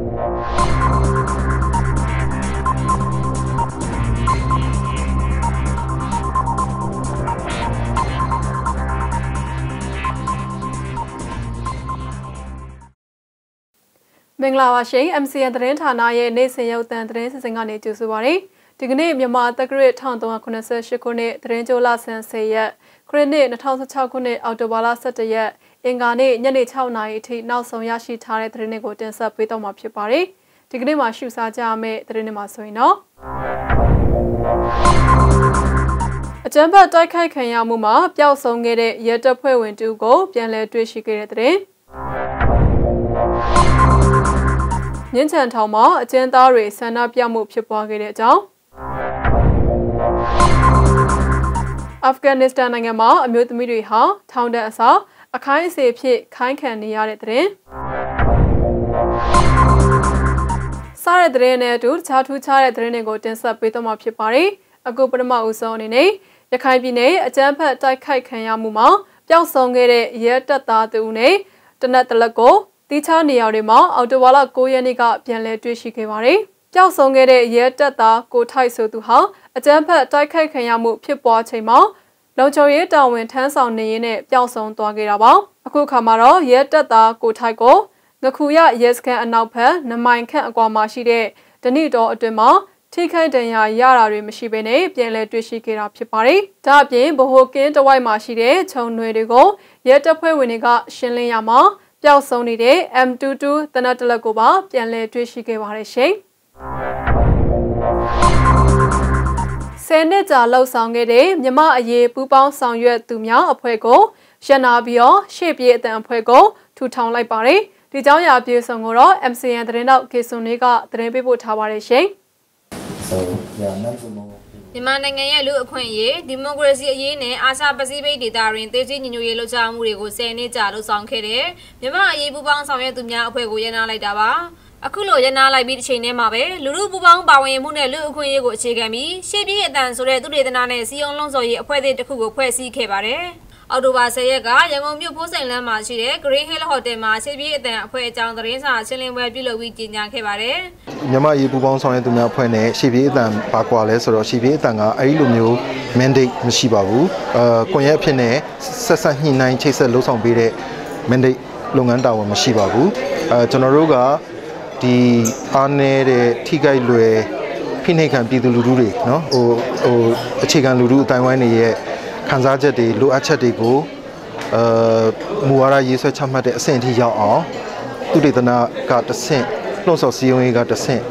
မင်္ဂလာပါရှင် MCN သတင်းဌာနရဲ့နေ့စဉ်ရုပ်သံသတင်းစင်စင်ကနေကြိုဆိုပါရစေ။ဒီကနေ့မြန်မာတက္ကရာ1388ခုနှစ်သတင်းကြိုလဆန်း10ရက်ခရစ်နှစ်2016ခုနှစ်အောက်တိုဘာလ17ရက် အင်္ဂါနေ့ညနေ6နာရီအထိနောက်ဆုံးရရှိထားတဲ့သတင်းတွေကိုတင်ဆက်ပေးတော့မှာဖြစ်ပါတယ်။ဒီကနေ့မှာရှုစားကြရမယ့်သတင်းတွေမှာဆိုရင်တော့အကြမ်းဖက်တိုက်ခိုက်ခံရမှုမှာပျောက်ဆုံးခဲ့တဲ့ရဲတပ်ဖွဲ့ဝင်တူကိုပြန်လည်တွေ့ရှိခဲ့တဲ့တဲ့မြင်းချန်ထောင်မှာအကျဉ်းသားတွေဆန္ဒပြမှုဖြစ်ပွားခဲ့တဲ့အကြောင်းအာဖဂန်နစ္စတန်နိုင်ငံမှာအမျိုးသမီးတွေဟာထောင်တက်အစား အခိုင်းအစေဖြစ်ခိုင်းခံနေရတဲ့တဲ့စားတဲ့တဲ့နဲ့အတူတခြားထူးခြားတဲ့တဲ့တွေကိုတင်ဆက်ပေးတော့မှာဖြစ်ပါတယ်။အခုပထမဦးဆုံးအနေနဲ့ရခိုင်ပြည်နယ်အကြမ်းဖက်တိုက်ခိုက်ခံရမှုမှာပျောက်ဆုံးခဲ့တဲ့ရဲတပ်သားတူနဲ့တနက်တလက်ကိုတီးခြားနေရာတွေမှာအော်တိုဝါလာ9ရက်နေ့ကပြန်လည်တွေ့ရှိခဲ့ပါတယ်။ပျောက်ဆုံးခဲ့တဲ့ရဲတပ်သားကိုထိုက်ဆိုသူဟာအကြမ်းဖက်တိုက်ခိုက်ခံရမှုဖြစ်ပွားချိန်မှာ လုံခြုံရေးတာဝန်ထမ်းဆောင်နေရင်းနဲ့ပျောက်ဆုံးသွားခဲ့တာပါ။အခုခါမှာတော့ရဲတပ်သားကိုထိုက်ကိုငခုရရဲစခန်းအနောက်ဘက်နမိုင်ခန့်အကွာမှာရှိတဲ့ဒဏိတော်အတွင်မှာထိခိုက်ဒဏ်ရာရတာတွေမရှိဘဲနဲ့ပြန်လည်တွေ့ရှိခဲ့တာဖြစ်ပါတယ်။ဒါအပြင်ဗဟိုကင်းတဝိုက်မှာရှိတဲ့ခြုံနွယ်တွေကိုရဲတပ်ဖွဲ့ဝင်တွေကရှင်းလင်းရမှာပျောက်ဆုံးနေတဲ့ M22 တနက်တလက်ကိုပါပြန်လည်တွေ့ရှိခဲ့ပါတယ်ရှင်။ ဆယ်နှစ်ကြာလှုပ်ဆောင်ခဲ့တဲ့မြမအရေးပူးပေါင်းဆောင်ရွက်သူများအဖွဲ့ကိုရနာပြီးတော့ရှေ့ပြေးအတန်အဖွဲ့ကိုထူထောင်လိုက်ပါတယ်။ဒီကြောင်းရာပြေဆုံးကိုတော့ MCN သတင်းတော့ကေဆွန်လေးကသတင်းပေးပို့ထားပါတယ်ရှင်။ So yeah, number more. မြန်မာနိုင်ငံရဲ့လူအခွင့်အရေးဒီမိုကရေစီအရေးနဲ့အာရှပစိဖိတ်ဒေသတွင်သေကြီးညီညွတ်ရေးလှုပ်ရှားမှုတွေကို10နှစ်ကြာလှုပ်ဆောင်ခဲ့တဲ့မြန်မာအရေးပူးပေါင်းဆောင်ရွက်သူများအဖွဲ့ကိုရန်နာလိုက်တာပါ အခုလိုရန်နာလိုက်ပြီးတစ်ချိန်တည်းမှာပဲလူလူပူပေါင်းပါဝင်မှုနဲ့လူအခွင့်အရေးကိုအခြေခံပြီးရှေ့ပြေးအတန်ဆိုတဲ့သူဒေသနာနဲ့စီယုံလုံးစော်ရေးအဖွဲ့အစည်းတစ်ခုကိုဖွဲ့စည်းခဲ့ပါတယ်။အော်တိုဘာ10ရက်ကရန်ကုန်မြို့ဖိုးစိန်လမ်းမှာရှိတဲ့ Green Hill Hotel မှာရှေ့ပြေးအတန်အဖွဲ့အကြောင်းသတင်းစာရှင်းလင်းပွဲပြုလုပ်ပြီးကြေညာခဲ့ပါတယ်။မြန်မာရေးပူပေါင်းဆောင်ရွက်သူများအဖွဲ့နဲ့ရှေ့ပြေးအတန်ပါကွာလဲဆိုတော့ရှေ့ပြေးအတန်ကအဲဒီလိုမျိုး mandate မရှိပါဘူး။အာကွန်ရက်အဖြစ်နဲ့ဆက်ဆက်ညှိနှိုင်းချိတ်ဆက်လှုပ်ဆောင်ပေးတဲ့ mandate လုပ်ငန်းတာဝန်မရှိပါဘူး။အဲကျွန်တော်တို့က ဒီအားနည်းတဲ့ထိခိုက်လွယ်ဖိနှိပ်ခံပြည်သူလူထုတွေနော်ဟိုဟိုအခြေခံလူထုအတိုင်းဝိုင်းတွေရဲ့ခံစားချက်တွေလိုအပ်ချက်တွေကိုအဲမူဝါဒရေးဆွဲချမှတ်တဲ့အဆင့်အထိရောက်အောင်သူတေသနာကတဆင့်နှုတ်ဆော်စည်းရုံးရေးကတဆင့်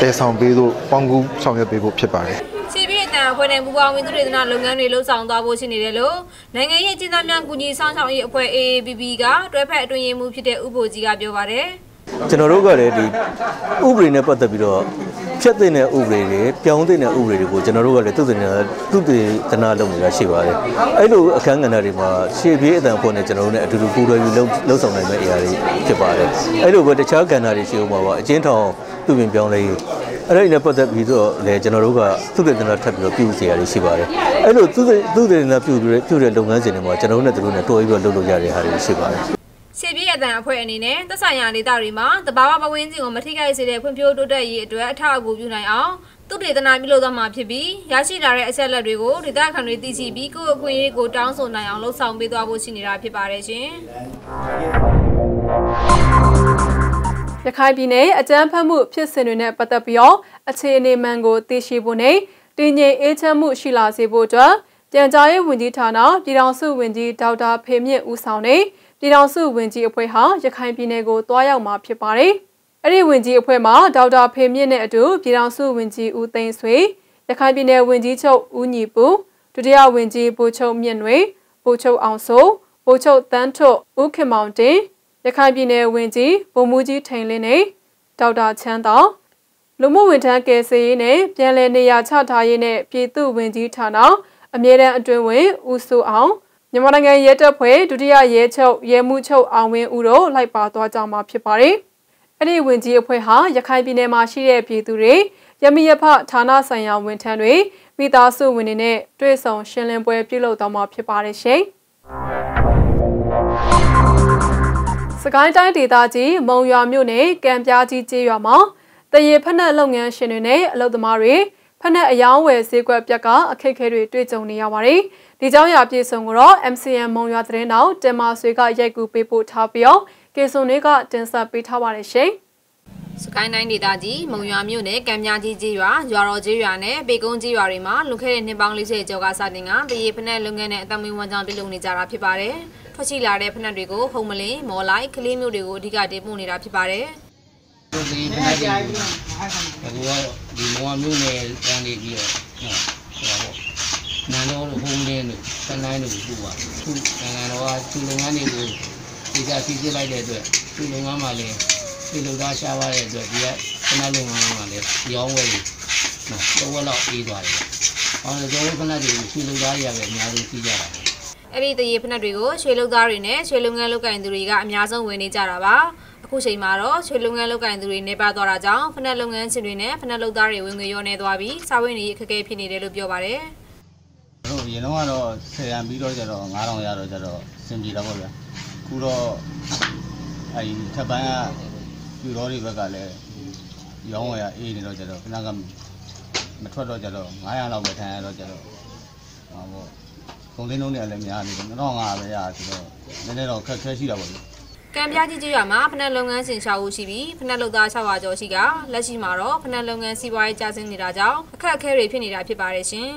တည်ဆောင်ပေးဖို့ပေါင်းကူးဆောင်ရွက်ပေးဖို့ဖြစ်ပါတယ်စီပီတန်အဖွဲ့နဲ့ဘူပေါင်းဝင်သူတွေသနာလုပ်ငန်းတွေလှုပ်ဆောင်သွားဖို့ရှိနေတယ်လို့နိုင်ငံရေးအကြီးအကဲများကူညီဆောင်ဆောင်ရေးအဖွဲ့ AABB ကတွဲဖက်အတွင်ရေးမှူးဖြစ်တဲ့ဥပိုလ်ကြီးကပြောပါတယ်။ ကျွန်တော်တို့ကလည်းဒီဥပဒေနဲ့ပတ်သက်ပြီးတော့ဖြတ်သိတဲ့ဥပဒေတွေပြောင်းသိတဲ့ဥပဒေတွေကိုကျွန်တော်တို့ကလည်းသူ့တင်သူ့တင်သနာလုပ်နေတာရှိပါတယ်အဲ့လိုအခန်းကဏ္ဍတွေမှာရှေ့ပြေးအတန်ဖို့နဲ့ကျွန်တော်တို့ ਨੇ အတူတူပူးတွဲပြီးလှုပ်လှုပ်ဆောင်နိုင်မယ့်အရာတွေဖြစ်ပါတယ်အဲ့လိုပဲတခြားကဏ္ဍတွေရှိဦးမှာပါအချင်းထောင်သူ့ပြင်ပြောင်းလဲရေးအဲ့ဒီနဲ့ပတ်သက်ပြီးတော့လည်းကျွန်တော်တို့ကသူ့တင်သနာထပ်ပြီးတော့ပြုစီရရှိပါတယ်အဲ့လိုသူ့သူ့တင်သနာပြုတဲ့ပြုတဲ့လုပ်ငန်းစဉ်တွေမှာကျွန်တော်တို့နဲ့သူတို့နဲ့တွဲပြီးတော့လုပ်လို့ရတဲ့ဟာတွေရှိပါတယ်ရှေ့ပြေး အတန်အဖွဲ့အနေနဲ့သက်ဆိုင်ရာဒေသတွေမှာတဘာဝပဝင်းစီကိုမထိခိုက်စေတဲ့ဖွံ့ဖြိုးတိုးတက်ရေးအတွက်အထောက်အကူပြုနိုင်အောင်သူဒေသနာပြုလုပ်သွားမှာဖြစ်ပြီးရရှိလာတဲ့အချက်လက်တွေကိုဒေသခံတွေသိရှိပြီးကိုယ့်အခွင့်အရေးကိုတောင်းဆိုနိုင်အောင်လှုံ့ဆော်ပေးသွားဖို့ရှိနေတာဖြစ်ပါတယ်ရှင်ရခိုင်ပြည်နယ်အကြမ်းဖက်မှုဖြစ်စဉ်တွေနဲ့ပတ်သက်ပြီးတော့အခြေအနေမှန်ကိုသိရှိဖို့နဲ့တည်ငြိမ်အေးချမ်းမှုရှိလာစေဖို့အတွက်ပြန်ကြားရေးဝန်ကြီးဌာနပြည်ထောင်စုဝန်ကြီးဒေါက်တာဖေမြင့်ဦးဆောင်နေ ပြည်ထောင်စုဝန်ကြီးအဖွဲ့ဟာရခိုင်ပြည်နယ်ကိုတွားရောက်မှာဖြစ်ပါတယ်။အဲ့ဒီဝန်ကြီးအဖွဲ့မှာဒေါက်တာဖေမြင့်နဲ့အတူပြည်ထောင်စုဝန်ကြီးဦးသိန်းဆွေရခိုင်ပြည်နယ်ဝန်ကြီးချုပ်ဦးညီပူဒုတိယဝန်ကြီးဗိုလ်ချုပ်မြင့်နွေဗိုလ်ချုပ်အောင်စိုးဗိုလ်ချုပ်တန်းထွတ်ဦးခင်မောင်တင်ရခိုင်ပြည်နယ်ဝန်ကြီးဗိုလ်မှူးကြီးထိန်လင်းနဲ့ဒေါက်တာချမ်းတော်လူမှုဝန်ထမ်းကယ်ဆယ်ရေးနဲ့ပြည်내နေရာချထားရေးနဲ့ပြည်သူ့ဝန်ကြီးဌာနအမြဲတမ်းအတွင်းဝင်ဦးစိုးအောင် မြန်မာနိုင်ငံရဲတပ်ဖွဲ့ဒုတိယရဲချုပ်ရဲမှုချုပ်အောင်ဝင်းဦးတို့လိုက်ပါသွားကြမှာဖြစ်ပါတယ်။အဲ့ဒီဝင်ကြီးအဖွဲ့ဟာရခိုင်ပြည်နယ်မှာရှိတဲ့ပြည်သူတွေရမီရဖဌာနဆိုင်ရာဝန်ထမ်းတွေမိသားစုဝင်တွေနဲ့တွေ့ဆုံရှင်းလင်းပွဲပြုလုပ်သွားမှာဖြစ်ပါတယ်ရှင်။စကိုင်းတိုင်းဒေသကြီးမုံရွာမြို့နယ်ကံပြားကြီးကျေးရွာမှာတရေဖက်နှက်လုပ်ငန်းရှင်တွေနဲ့အလုပ်သမားတွေဖက်နှက်အယောင်းဝယ်ဈေးကွက်ပြက်ကအခက်အခဲတွေတွေ့ကြုံနေရပါတယ်။ ဒီကြောင်းရာပြေဆုံးကိုတော့ MCN မုံရွာသတင်းတောင်တင်မာဆွေကရိုက်ကူပေးပို့ထားပြီးတော့ကေဆွန်တွေကတင်ဆက်ပေးထားပါတယ်ရှင်။စကိုင်းတိုင်းဒေသကြီးမုံရွာမြို့နယ်ကံမြကြီးကြီးရွာရွာတော်ကြီးရွာနဲ့ပေကုန်းကြီးရွာတွေမှာလွန်ခဲ့တဲ့နှစ်ပေါင်း40ကျော်ကစတင်ကတရေဖက်နှက်လုပ်ငန်းနဲ့အတမွေးဝန်ကြောင်းပြုလုပ်နေကြတာဖြစ်ပါတယ်။ထွက်ရှိလာတဲ့ဖက်နှက်တွေကိုဟုံမလင်းမော်လိုက်ကလေးမျိုးတွေကိုအဓိကတင်ပို့နေတာဖြစ်ပါတယ်ဒီဖက်နှက်တွေကိုဒီမော်မျိုးနဲ့တန်းနေပြီးတော့ဟောပေါ့ နန်တော်တို့ဟုံမလင်းတို့တန်းတိုင်းတို့ပို့ပါခုနိုင်ငံတော်ကသူလုပ်ငန်းတွေကိုဒီကစီစစ်လိုက်တဲ့အတွက်သူလုပ်ငန်းမှာလည်းဒီလုပ်သားရှားပါတဲ့အတွက်ဒီကခဏလုပ်ငန်းမှာလည်းရောင်းဝယ်လို့တော့ဝက်တော့အေးသွားတယ်။အော်ကျွန်တော်တို့ခဏတည်းသူလုပ်သားရပဲအများဆုံးသိကြတာ။အဲ့ဒီတရေဖက်နှက်တွေကိုရွှေလုံသားတွေနဲ့ရွှေလုံငန်းလုတ်ကင်သူတွေကအများဆုံးဝင်နေကြတာပါအခုချိန်မှာတော့ရွှေလုံငန်းလုတ်ကင်သူတွေနေပါသွားတာကြောင့်ဖက်နှက်လုပ်ငန်းရှင်တွေနဲ့ဖက်နှက်လုတ်သားတွေဝင်ငွေရောနေသွားပြီးစာဝတ်နေရေးအခက်အခဲဖြစ်နေတယ်လို့ပြောပါတယ်ဟုတ် ရင်တော့ကတော့ဆယ်ရန်ပြီးတော့ကျတော့9000ရတော့ကျတော့စင်ပြေတော့ပေါ့ဗျာခုတော့အဲဒီထပ်ပိုင်းကပြူတော်တွေဘက်ကလည်းရောင်းဝယ်ရအေးနေတော့ကျတော့ခဏကမထွက်တော့ကျတော့900လောက်ပဲထမ်းရတော့ကျတော့ဟောပေါ့ကုန်သိန်းလုံးတွေကလည်းများနေတယ်2500ပဲရဆိုတော့နည်းနည်းတော့ခက်ခဲရှိတာပေါ့လေကံပြားကြီးကြီးရွာမှာဖနက်လုပ်ငန်းစဉ်6ဦးရှိပြီးဖနက်လုပ်သား600ကျော်ရှိကလက်ရှိမှာတော့ဖနက်လုပ်ငန်းစီးပွားရေးကျဆင်းနေတာကြောင့်အခက်အခဲတွေဖြစ်နေတာဖြစ်ပါတယ်ရှင်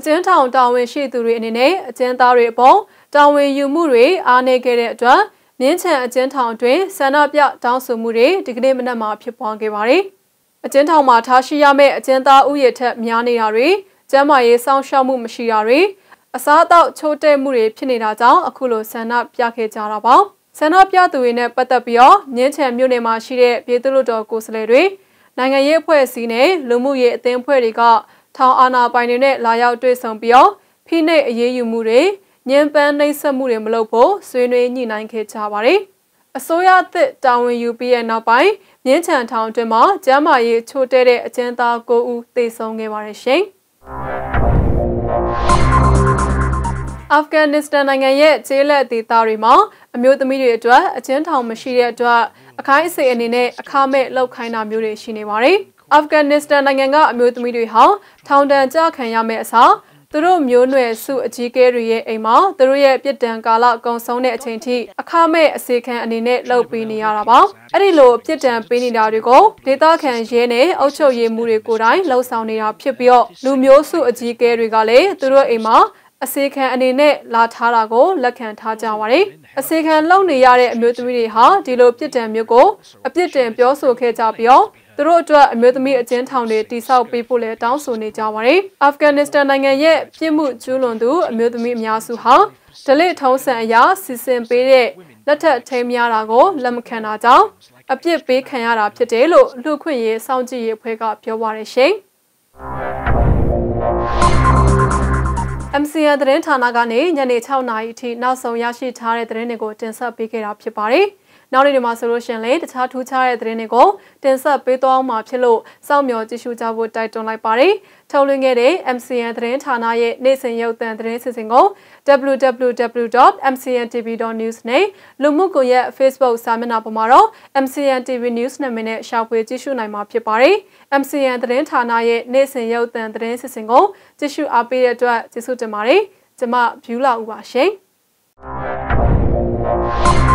အကျဉ်းထောင်တာဝန်ရှိသူတွေအနေနဲ့အကျဉ်းသားတွေအပေါ်တာဝန်ယူမှုတွေအားနည်းခဲ့တဲ့အတွက်မြင်းချံအကျဉ်းထောင်တွင်ဆန္ဒပြတောင်းဆိုမှုတွေဒီကနေ့မနက်မှာဖြစ်ပွားခဲ့ပါတယ်။အကျဉ်းထောင်မှာထားရှိရမယ့်အကျဉ်းသားဥယျာဉ်ထက်များနေတာတွေကျန်းမာရေးစောင့်ရှောက်မှုမရှိတာတွေအစားအသောက်ချိုးတဲ့မှုတွေဖြစ်နေတာကြောင့်အခုလိုဆန္ဒပြခဲ့ကြတာပါဆန္ဒပြသူတွေနဲ့ပတ်သက်ပြီးတော့မြင်းချံမြို့နယ်မှာရှိတဲ့ပြည်သူ့လူတော်ကိုယ်စားလှယ်တွေနိုင်ငံရေးအဖွဲ့အစည်းနဲ့လူမှုရေးအသင်းအဖွဲ့တွေက ထောင်အာဏာပိုင်တွေနဲ့လာရောက်တွေ့ဆုံပြီးတော့ဖိနှိပ်အရေးယူမှုတွေညှဉ်းပန်းနှိပ်စက်မှုတွေမလုပ်ဖို့ဆွေးနွေးညှိနှိုင်းခဲ့ကြပါတယ်အစိုးရသစ်တာဝန်ယူပြီးတဲ့နောက်ပိုင်းမြင်းချံထောင်အတွင်းမှာကျမ်းမာရေးချို့တဲ့တဲ့အကျဉ်းသား9ဦးသေဆုံးခဲ့ပါတယ်ရှင်။အာဖဂန်နစ္စတန်နိုင်ငံရဲ့ကျေးလက်ဒေသတွေမှာအမျိုးသမီးတွေအတွက်အကျဉ်းထောင်မရှိတဲ့အတွက်အခိုင်းအစေအနေနဲ့အခမဲ့လောက်ခိုင်းတာမျိုးတွေရှိနေပါတယ်။ အာဖဂန်နစ္စတန်နိုင်ငံကအမျိုးသမီးတွေဟာထောင်ဒဏ်ကြခံရမယ့်အစားသူတို့မျိုးနွယ်စုအကြီးကဲတွေရဲ့အိမ်မှာသူတို့ရဲ့ပြစ်ဒဏ်ကာလအကုန်ဆုံးတဲ့အချိန်ထိအခမဲ့အစေခံအနေနဲ့လုပ်ပေးနေရတာပါအဲ့ဒီလိုပြစ်ဒဏ်ပေးနေတာတွေကိုဒေသခံရဲနဲ့အုပ်ချုပ်ရေးမှုတွေကိုယ်တိုင်လှုပ်ဆောင်နေတာဖြစ်ပြီးတော့လူမျိုးစုအကြီးကဲတွေကလည်းသူတို့အိမ်မှာ အစေခံအနေနဲ့လာထားတာကိုလက်ခံထားကြပါတယ်။အစေခံလုပ်နေရတဲ့အမျိုးသမီးတွေဟာဒီလိုပြစ်ဒဏ်မျိုးကိုအပြစ်တင်ပြောဆိုခဲ့ကြပြီးတော့သူတို့အတွက်အမျိုးသမီးအကျဉ်းထောင်တွေတိစောက်ပေးဖို့လည်းတောင်းဆိုနေကြပါတယ်။အာဖဂန်နစ္စတန်နိုင်ငံရဲ့ပြစ်မှုကျူးလွန်သူအမျိုးသမီးအများစုဟာဒလစ်ထုံးစံအရာစီစဉ်ပေးတဲ့လက်ထက်ထိမ်းများတာကိုလက်မခံတာကြောင့်အပြစ်ပေးခံရတာဖြစ်တယ်လို့လူခွင့်ရေးစောင့်ကြည့်ရေးအဖွဲ့ကပြောပါရရှင်။ MCN သတင်းဌာနကနေညနေ6နာရီအထိနောက်ဆုံးရရှိထားတဲ့သတင်းတွေကိုတင်ဆက်ပေးခဲ့တာဖြစ်ပါတယ်။ နောက်နေ့တွေမှာဆိုလို့ရှင်လေတခြားထူးခြားတဲ့သတင်းတွေကိုတင်ဆက်ပေးသွားမှာဖြစ်လို့စောင့်မျှော်ကြည့်ရှုကြဖို့တိုက်တွန်းလိုက်ပါတယ်။ထုတ်လွှင့်ခဲ့တဲ့ MCN သတင်းဌာနရဲ့နေ့စဉ်ရုပ်သံသတင်းစီစဉ်ကို www.mcntv.news နဲ့လူမှုကွန်ရက် Facebook စာမျက်နှာပေါ်မှာတော့ MCN TV News နာမည်နဲ့ရှာဖွေကြည့်ရှုနိုင်မှာဖြစ်ပါတယ်။ MCN သတင်းဌာနရဲ့နေ့စဉ်ရုပ်သံသတင်းစီစဉ်ကိုကြည့်ရှုအားပေးတဲ့အတွက်ကျေးဇူးတင်ပါတယ်။ကျွန်မ View လာဦးပါရှင်။